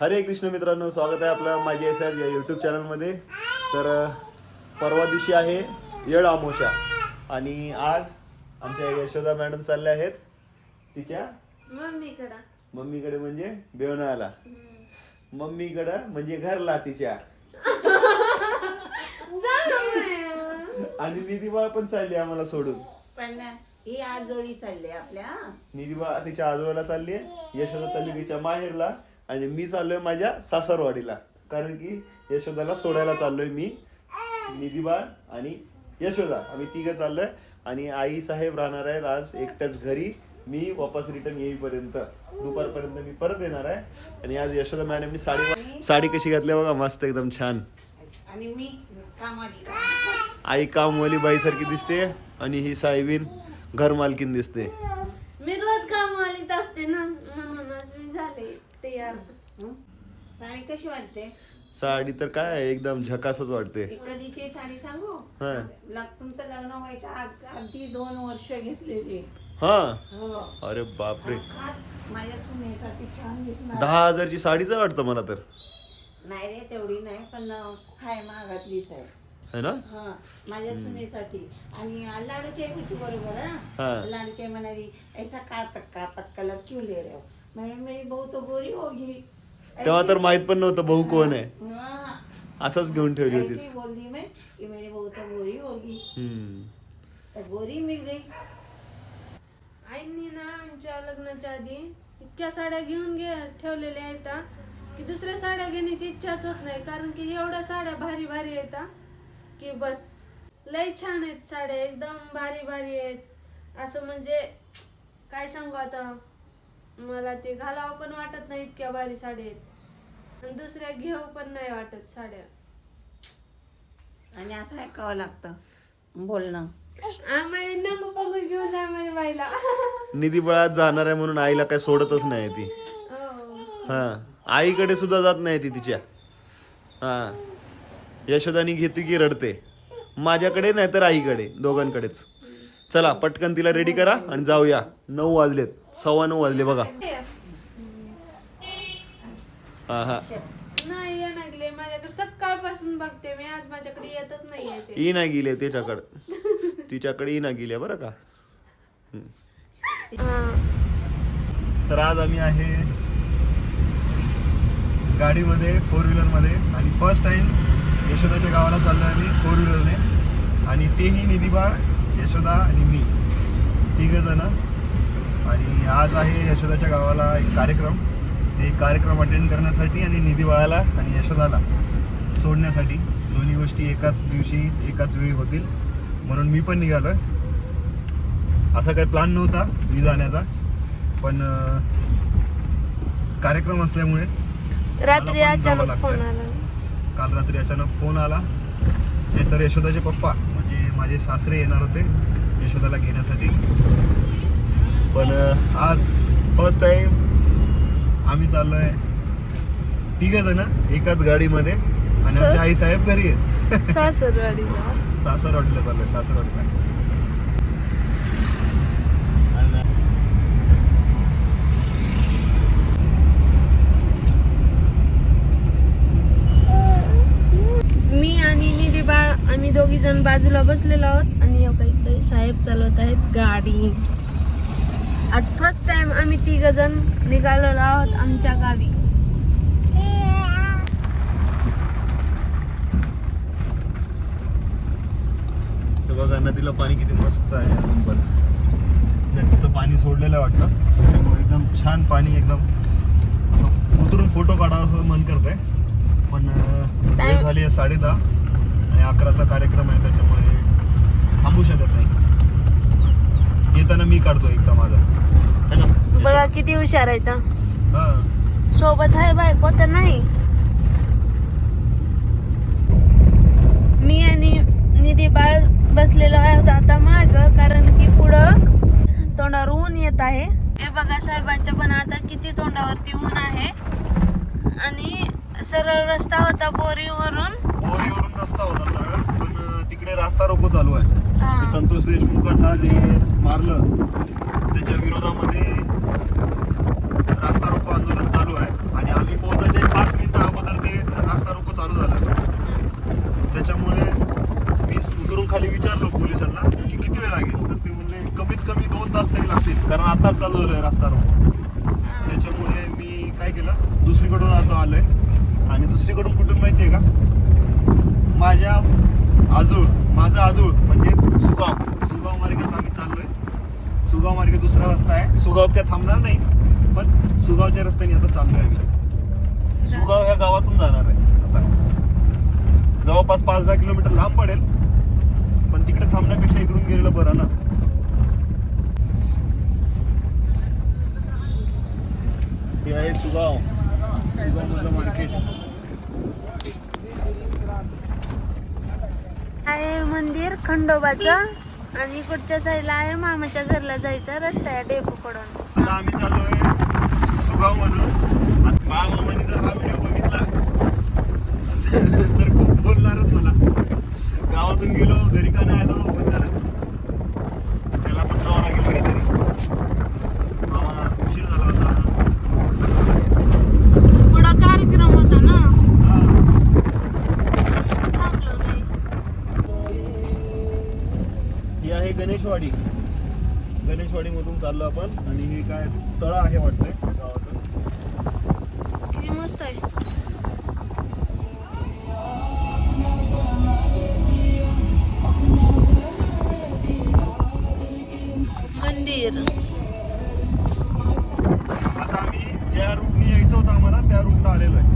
हरे कृष्ण मित्रांनो स्वागत आहे आपलं माझी एस या यूट्यूब चॅनलमध्ये तर परवा दिवशी आहे येळ आमोशा आणि आज आमच्या यशोदा मॅडम चालल्या आहेत तिच्या मम्मीकडं. मम्मीकडे म्हणजे बेवनाला मम्मीकडं म्हणजे घरला तिच्या. आणि निधीबाळ पण चालली आम्हाला सोडून. पण ही आजोळी चालली आपल्या. निधीबाळ तिच्या आजोबाला चालली आहे. यशोदा चालली तिच्या माहेरला. आणि मी चाललोय माझ्या सासरवाडीला. कारण की यशोदाला सोडायला चाललोय मी. निधीबाळ आणि यशोदा आम्ही तिघं चाललोय. आणि आई साहेब राहणार आहेत आज एकट्याच घरी. मी वापस रिटर्न येईपर्यंत. दुपारपर्यंत मी परत येणार आहे. आणि आज यशोदा मॅडमनी साडी साडी कशी घातली बघा मस्त एकदम छान. आणि मी आई कामवाली बाईसारखी दिसते आणि ही साहेबीन घर मालकीन दिसते मी रोज कामवालीच असते ना म्हणूनच मी झाले तयार हं? साडी कशी वाटते? साडी तर काय एकदम झकासच वाटते. कधीची साडी सांगू? हा. लग- तुमचं लग्न व्हायच्या आग- आधी दोन वर्ष घेतलेली. हा. हो. अरे बापरे. खास माझ्या सुनेसाठी छान दिसणार दहा हजारची साडीच वाटतं मला तर. नाही रे तेवढी नाही पण हाय महागातलीच आहे. है ना? हा माझ्या सुनेसाठी. आणि लाडूची आहे होती बरोबर हा. हा. लाडूची म्हणाली ऐसा काय पक्का पक्का कलर क्यों ले रहे हो? मैंने मेरी बहू तो गोरी होगी. तेव्हा तर माहीत पण नव्हतं भाऊ कोण आहे. हाँ, असंच घेऊन ठेवली होतीस. बोल दी मैं कि मेरी बहू तो गोरी होगी. हम्म. तो गोरी मिल गई. आईनी ना आमच्या लग्नाच्या आधी इतक्या साड्या घेऊन ठेवलेल्या आहेत हा, की दुसऱ्या साड्या घेण्याची इच्छाच होत नाही कारण की एवढ्या साड्या भारी भारी आहेत हा, की बस लय छान आहेत साड्या एकदम भारी भारी आहेत. असं म्हणजे काय सांगू आता? मला ते घालावं पण वाटत नाही इतक्या भारी साड्या आहेत. आणि दुसऱ्या घेऊ पण नाही वाटत साड्या. आणि असं ऐकावं लागतं बोलणं. आम्हाला नको बघून घेऊन जा माझ्या बाईला. निधी बळात जाणार आहे म्हणून आईला काय सोडतच नाही ती. हो. हा आईकडे सुद्धा जात नाही ती तिच्या. हा यशोदानी घेते की रडते. माझ्याकडे नाही तर आईकडे दोघांकडेच. चला पटकन तिला रेडी करा आणि जाऊया. नऊ वाजलेत. सव्वा नऊ वाजले बघा. हा हा. नाही ये लागले माझ्याकडे सकाळपासून बघते मी. आज माझ्याकडे येतच नाहीये ते. ई नाही गेले त्याच्याकडं. तिच्याकडे ई नाही गेले बरं का. तर आज आम्ही आहे गाडीमध्ये फोर व्हीलरमध्ये आणि फर्स्ट टाइम यशोदाच्या गावाला चाललो आम्ही फोर व्हीलरने आणि तेही निधीबाळ यशोदा आणि मी. तिघ जण आणि आज आहे यशोदाच्या गावाला एक कार्यक्रम. ते कार्यक्रम अटेंड करण्यासाठी आणि निधीबाळाला आणि यशोदाला सोडण्यासाठी. दोन्ही गोष्टी एकाच दिवशी एकाच वेळी होतील. म्हणून मी पण निघालोय. असा काही प्लॅन नव्हता मी जाण्याचा. पण कार्यक्रम असल्यामुळे रात्री अचानक फोन. काल रात्री अचानक फोन आला. तर यशोदाचे पप्पा म्हणजे माझे सासरे येणार होते यशोदाला घेण्यासाठी. पण आज फर्स्ट टाइम आम्ही चाललोय तिघ जण एकाच गाडीमध्ये आणि आमचे आई साहेब घरी आहे सासरवाडीला सासरवाडीला चाललोय सासरवाडीला मी आणि निधी बाळ आम्ही दोघी जण बाजूला बसलेलो आहोत आणि इकडे साहेब चालवत आहेत गाडी. आज फर्स्ट टाइम आम्ही तिघ जण निघालेलो आहोत आमच्या गावी. बघा नदीला पाणी किती मस्त आहे अजून पण. नदीचं पाणी सोडलेलं वाटतं. त्यामुळे एकदम छान पाणी एकदम असं उतरून फोटो काढावा असं मन करत आहे पण वेळ झाली आहे साडे दहा आणि अकराचा कार्यक्रम आहे त्याच्यामुळे थांबू शकत नाही. येताना मी काढतो एकटा माझा. है ना? बघा किती हुशार आहे तर हा. सोबत आहे बायको तर नाही. मी आणि निधी बाळ बसलेलो आहे आता माग कारण की पुढं तोंडावर ऊन येत आहे. हे बघा साहेबांच्या पण आता किती तोंडावरती ऊन आहे. आणि सरळ रस्ता होता बोरीवरून. बोरीवरून रस्ता होता सरळ. तिकडे रास्ता रोको चालू आहे. संतोष देशमुखांना जे मारलं त्याच्या विरोधामध्ये रास्ता रोको आंदोलन चालू आहे. आणि आम्ही पोहोचायचे दुसरीकडून आता आलोय आणि दुसरीकडून कुठून माहितीये का माझ्या आजूळ माझं आजूळ म्हणजेच सुगाव सुगाव मार्गात आम्ही चाललोय सुगाव मार्गे दुसरा सुगाव काय थांबणार नाही पण सुगावच्या रस्त्याने आता चाललोय आम्ही. सुगाव ह्या गावातून जाणार आहे आता. जवळपास पाच दहा किलोमीटर लांब पडेल पण तिकडे थांबण्यापेक्षा इकडून गेलेलं बरं ना. हे आहे सुगाव. सुगाव मार्केट मंदिर खंडोबाचं. आणि इकडच्या साईडला आहे? मामाच्या घरला जायचा रस्ता आहे डेपोकडून. आता आम्ही चाललोय सुगाव मधून मामाने जर हा व्हिडिओ बघितला तर खूप बोलणारच मला. गावातून गेलो घरी का नाही आलो म्हणणार त्याला समजावं लागेल काहीतरी मामा उशीर झाला होता पुढं कार्यक्रम होता ना हा. थांबलो नाही ही आहे गणेशवाडी चाललो आपण. आणि हे काय तळ आहे वाटतंय गावाचं. किती मस्त आहे. मंदिर. आता आम्ही ज्या रूटने यायचं होतं आम्हाला त्या रूटला आलेलो आहे.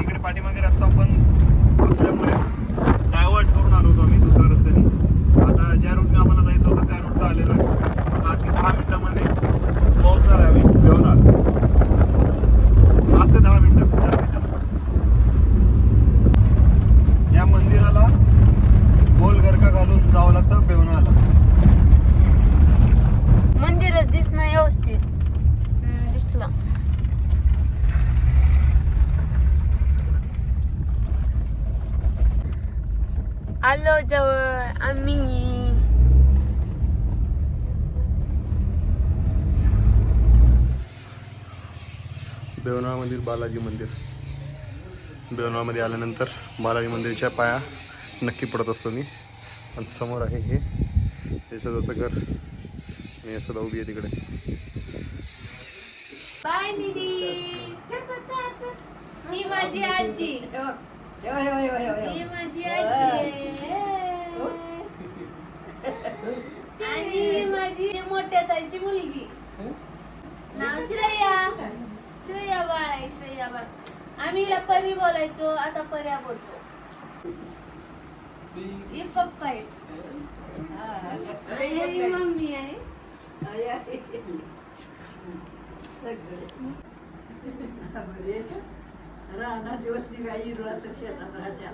इकडे पाठीमागे रस्ता पण असल्यामुळे डायव्हर्ट करून आलो होतो आम्ही दुसऱ्या रस्त्याने आता ज्या रूटने आम्हाला जायचं होतं त्या रूटला आलेलो आहे आता अगदी दहा मिनिटामध्ये पोहोचणार आहे आम्ही बेवनार पाच ते दहा मिनिटं जास्तीत जास्त या मंदिराला गोल गरका घालून जावं लागतं बेवनाला मंदिरच दिसणं व्यवस्थित हम्म, दिसलं आलो जवळ आम्ही बेवनाळ मंदिर बालाजी मंदिर. बेवनाळमध्ये आल्यानंतर बालाजी मंदिरच्या पाया नक्की पडत असतो मी. आणि समोर आहे हे. यशोदाचं घर. आणि यशोदा उभी आहे तिकडे. बाय निधी ही माझी आजी. ही माझी आजी आणि ही माझी मोठ्या ताईची मुलगी नाव श्रेया श्रेया बाळ आहे श्रेया बाळ आम्ही हिला परी बोलायचो आता पर्या बोलतो ही पप्पा आहे आणि ही मम्मी आहे राहणार दिवस निघाई तर शेतात राहत्या.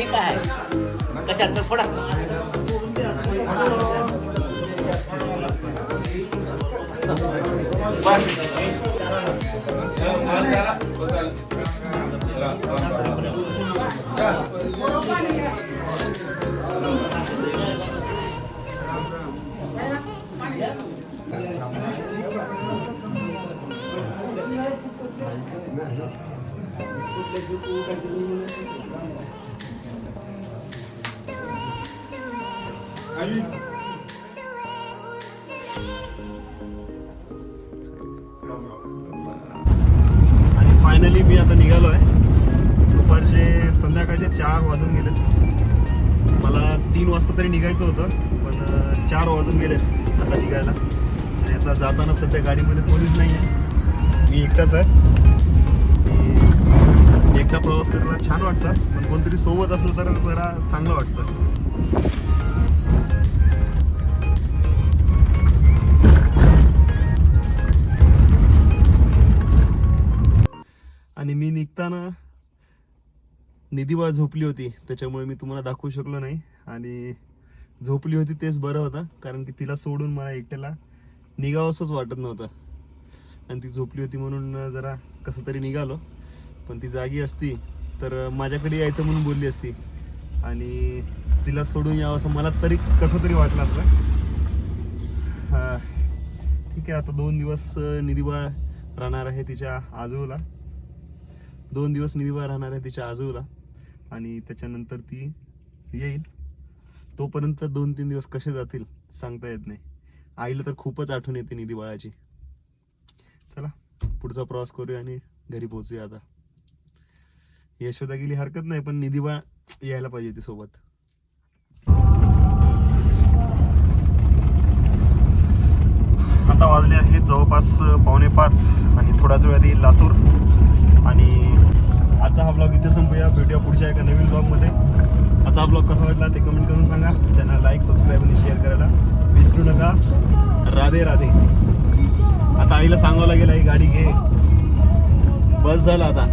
ठीक आहे. कशात तर फोडा आणि फायनली मी आता निघालो आहे दुपारचे संध्याकाळचे चार वाजून गेले मला तीन वाजता तरी निघायचं होतं पण चार वाजून गेले आता निघायला. आणि आता जाताना सध्या गाडीमध्ये कोणीच नाही आहे मी एकटाच आहे. एकटा प्रवास करायला छान वाटतं पण कोणतरी सोबत असलं तर जरा चांगलं वाटतं. निधीवाळ झोपली होती त्याच्यामुळे मी तुम्हाला दाखवू शकलो नाही. आणि झोपली होती तेच बरं होतं कारण की तिला सोडून मला एकट्याला निघावंसंच वाटत नव्हतं. आणि ती झोपली होती म्हणून जरा कसं तरी निघालो. पण ती जागी असती तर माझ्याकडे यायचं म्हणून बोलली असती. आणि तिला सोडून यावं असं मला तरी कसं तरी वाटलं असतं. हां ठीक आहे आता दोन दिवस निधीबाळ राहणार आहे तिच्या आजूला. दोन दिवस निधीबाळ राहणार आहे तिच्या आजूला. आणि त्याच्यानंतर ती येईल. तोपर्यंत दोन तीन दिवस कसे जातील सांगता येत नाही. आईला तर खूपच आठवण येते निधी बाळाची. चला पुढचा प्रवास करूया आणि घरी पोहोचूया आता. यशोदा गेली हरकत नाही पण निधी बाळ यायला पाहिजे ती सोबत. आता वाजले आहेत जवळपास पावणे पाच आणि थोडाच वेळात येईल लातूर. आणि आजचा हा ब्लॉग इथे संपूया. भेटूया पुढच्या एका नवीन ब्लॉगमध्ये आजचा हा ब्लॉग कसा वाटला ते कमेंट करून सांगा. चॅनल लाईक सबस्क्राईब आणि शेअर करायला विसरू नका. राधे राधे. आता आईला सांगावं लागेल आई गाडी घे. बस झालं आता.